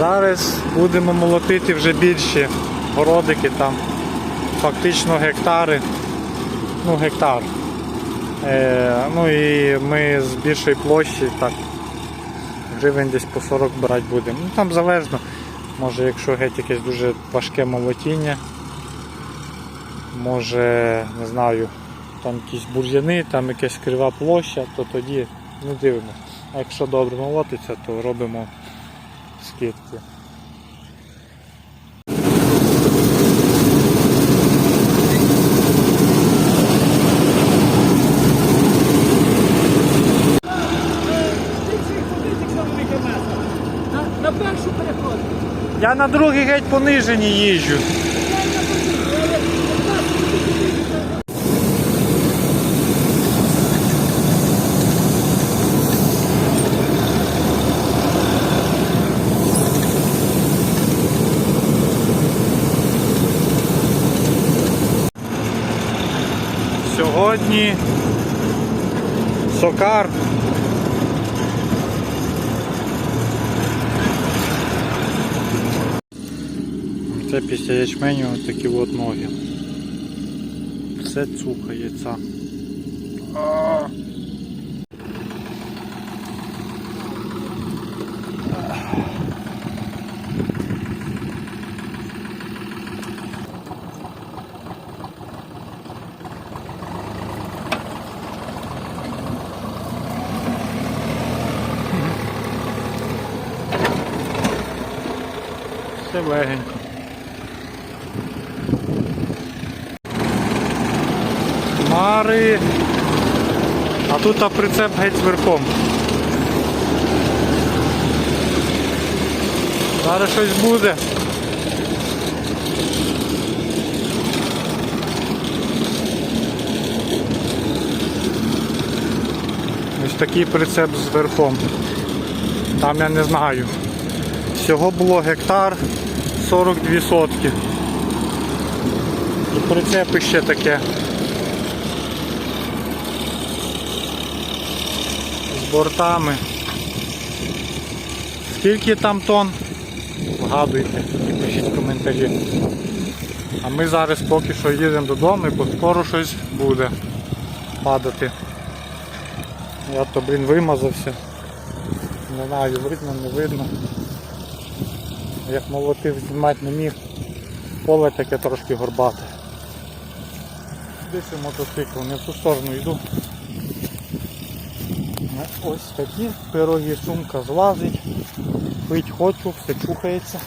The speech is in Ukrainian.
Зараз будемо молотити вже більші городики, там фактично гектари. Ну, гектар. Е, ну і ми з більшої площі так гривень десь по 40 брати будемо. Ну там залежно. Може, якщо геть якесь дуже важке молотіння, може, не знаю, там якісь бур'яни, там якась крива площа, то тоді не дивимося. А якщо добре молотиться, то робимо скидки. Я на другий геть понижені їжджу. Сьогодні сокар. Це після ячменю такі от ноги. Все цукається. Все легенько. Мари. А тут а прицеп геть верхом. Зараз щось буде. Ось такий прицеп з верхом. Там я не знаю. Всього було гектар 42 сотки. І прицепи ще таке. З бортами. Скільки там тонн? Вгадуйте пишіть коментарі. А ми зараз поки що їдемо додому і скоро щось буде падати. Я то, блін, вимазався. Не знаю, видно, не видно. Як молотив, знімати не міг. Поле таке трошки горбате. Десь мотоцикл, не в ту сторону йду. Ну, Ось такі пироги, сумка злазить. Пить хочу, все чухається.